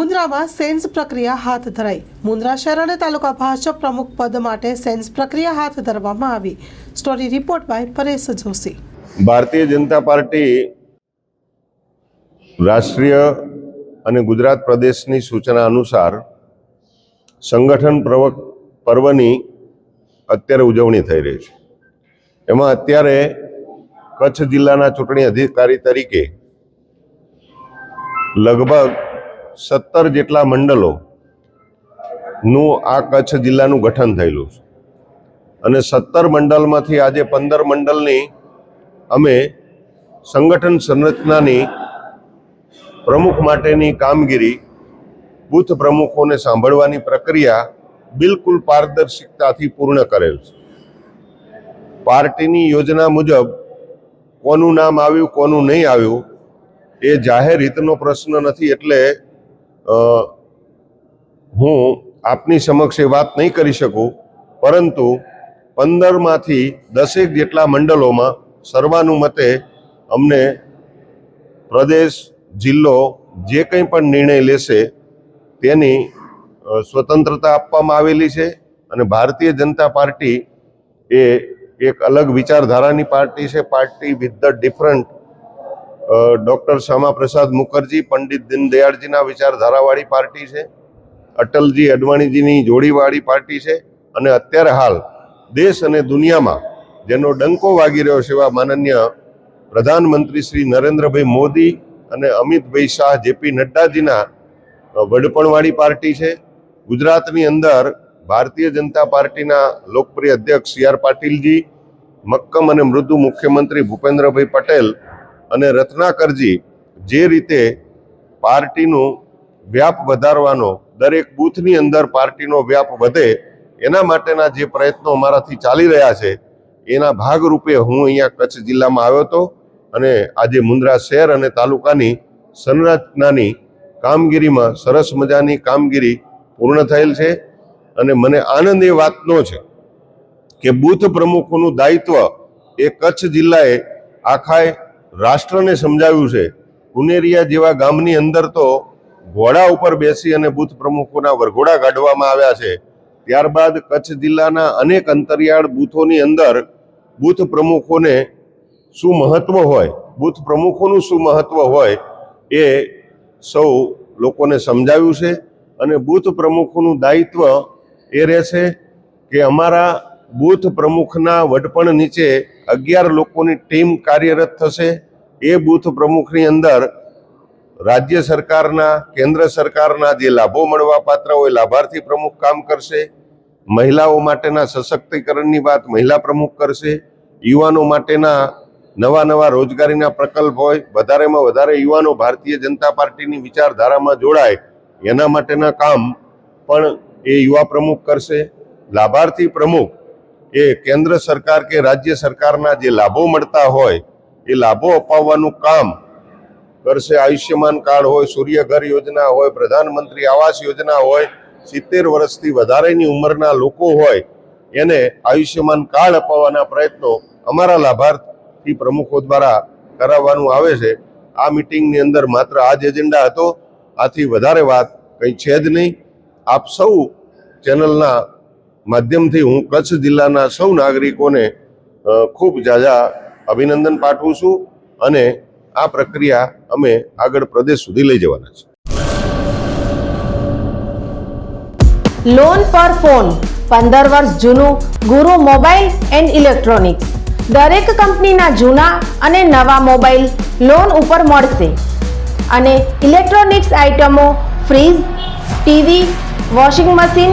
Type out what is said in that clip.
મુન્દ્રામાં sense પ્રક્રિયા હાથ ધરાઈ. મુન્દ્રા શહેર અને તાલુકા ભાજપ પ્રમુખ પદ માટે સેન્સ પ્રક્રિયા હાથ ધરવામાં આવી. Story report by Paresh Joshi. Bharatiya Janata party રાષ્ટ્રીય અને ગુજરાત પ્રદેશની સૂચના અનુસાર સંગઠન પ્રવ પર્વની અત્યારે ઉજવણી થઈ રહી છે. એમાં અત્યારે કચ્છ જિલ્લાના ચૂંટણી અધિકારી તરીકે લગભગ સત્તર જેટલા મંડલોનું આ કચ્છ જિલ્લાનું ગઠન થયેલું છે. અને સત્તર મંડળમાંથી આજે પંદર મંડળની અમે સંગઠન સંરચનાની પ્રમુખ માટેની કામગીરી બૂથ પ્રમુખોને સાંભળવાની પ્રક્રિયા બિલકુલ પારદર્શિકતાથી પૂર્ણ કરેલ છે. પાર્ટીની યોજના મુજબ કોનું નામ આવ્યું, કોનું નહીં આવ્યું, એ જાહેર હિતનો પ્રશ્ન નથી એટલે હું આપની સમક્ષ એ વાત નહીં કરી શકું, પરંતુ પંદરમાંથી દસેક જેટલા મંડળોમાં સર્વાનુમતે અમને પ્રદેશ, જિલ્લો જે કંઈ પણ નિર્ણય લેશે તેની સ્વતંત્રતા આપવામાં આવેલી છે અને ભારતીય જનતા પાર્ટી એ એક અલગ વિચારધારાની પાર્ટી છે, party with the different doctor Shyama Prasad Mukherjee, Pandit દીનદયાળજીના વિચારધારાવાળી પાર્ટી છે. અટલજી અડવાણીજીની જોડીવાળી પાર્ટી છે. અને અત્યારે હાલ દેશ અને દુનિયામાં જેનો ડંકો વાગી રહ્યો છે એવા માનનીય પ્રધાનમંત્રી શ્રી નરેન્દ્રભાઈ મોદી અને અમિતભાઈ શાહ, જેપી નડ્ડાજીના વડપણવાળી પાર્ટી છે. ગુજરાતની અંદર ભારતીય જનતા પાર્ટીના લોકપ્રિય અધ્યક્ષ સી આર પાટીલજી, મક્કમ અને મૃદુ મુખ્યમંત્રી ભૂપેન્દ્રભાઈ પટેલ અને રત્નાકરજી જે રીતે પાર્ટીનું વ્યાપ વધારવાનો, દરેક બૂથની અંદર પાર્ટીનો વ્યાપ વધે, એના માટેના જે પ્રયત્નો અમારાથી ચાલી રહ્યા છે, એના ભાગરૂપે હું અહીંયા કચ્છ જિલ્લામાં આવ્યો હતો અને આજે મુન્દ્રા શહેર અને તાલુકાની સંરચનાની કામગીરીમાં સરસ મજાની કામગીરી પૂર્ણ થયેલ છે અને મને આનંદ એ વાતનો છે કે બૂથ પ્રમુખોનું દાયિત્વ એ કચ્છ જિલ્લાએ આખાય રાષ્ટ્રને સમજાવ્યું છે. ઉનેરિયા જેવા ગામની અંદર તો ઘોડા ઉપર બેસી અને બૂથ પ્રમુખોના વરઘોડા કાઢવામાં આવ્યા છે. ત્યારબાદ કચ્છ જિલ્લાના અનેક અંતરિયાળ બૂથોની અંદર બૂથ પ્રમુખોને શું મહત્વ હોય, બૂથ પ્રમુખોનું શું મહત્વ હોય એ સૌ લોકોને સમજાવ્યું છે અને બૂથ પ્રમુખોનું દાયિત્વ એ રહેશે કે અમારા બૂથ પ્રમુખના વડપણ નીચે અગિયાર લોકોની ટીમ કાર્યરત થશે. એ બૂથ પ્રમુખની અંદર રાજ્ય સરકારના, કેન્દ્ર સરકારના જે લાભો મળવા પાત્ર હોય, લાભાર્થી પ્રમુખ કામ કરશે. મહિલાઓ માટેના સશક્તિકરણની વાત મહિલા પ્રમુખ કરશે. યુવાનો માટેના નવા નવા રોજગારીના પ્રકલ્પ હોય, વધારેમાં વધારે યુવાનો ભારતીય જનતા પાર્ટીની વિચારધારામાં જોડાય, એના માટેના કામ પણ એ યુવા પ્રમુખ કરશે. લાભાર્થી પ્રમુખ એ કેન્દ્ર સરકાર કે રાજ્ય સરકારના જે લાભો મળતા હોય, એ લાભો અપાવવાનું કામ કરશે. આયુષ્યમાન કાર્ડ હોય સૂર્યઘર યોજના હોય, પ્રધાનમંત્રી આવાસ યોજના હોય, સિત્તેર વર્ષથી વધારેની ઉંમરના લોકો હોય, એને આયુષ્યમાન કાર્ડ અપાવવાના પ્રયત્નો અમારા લાભાર્થી પ્રમુખો દ્વારા કરાવવાનું આવે છે. આ મિટિંગની અંદર માત્ર આ જ એજન્ડા હતો. આથી વધારે વાત કંઈ છે જ નહીં. આપ સૌ ચેનલના માધ્યમથી હું કચ્છ જિલ્લાના સૌ નાગરિકોને ખૂબ જાજા અભિનંદન પાઠવું છું અને આ પ્રક્રિયા અમે આગળ પ્રદેશ સુધી લઈ જવાના છે લોન પર ફોન પંદર વર્ષ જૂનું, ગુરુ મોબાઈલ એન્ડ ઇલેક્ટ્રોનિક્સ. દરેક કંપનીના જૂના અને નવા મોબાઈલ લોન ઉપર મળશે. અને ઇલેક્ટ્રોનિક્સ આઇટમો fridge, TV, washing machine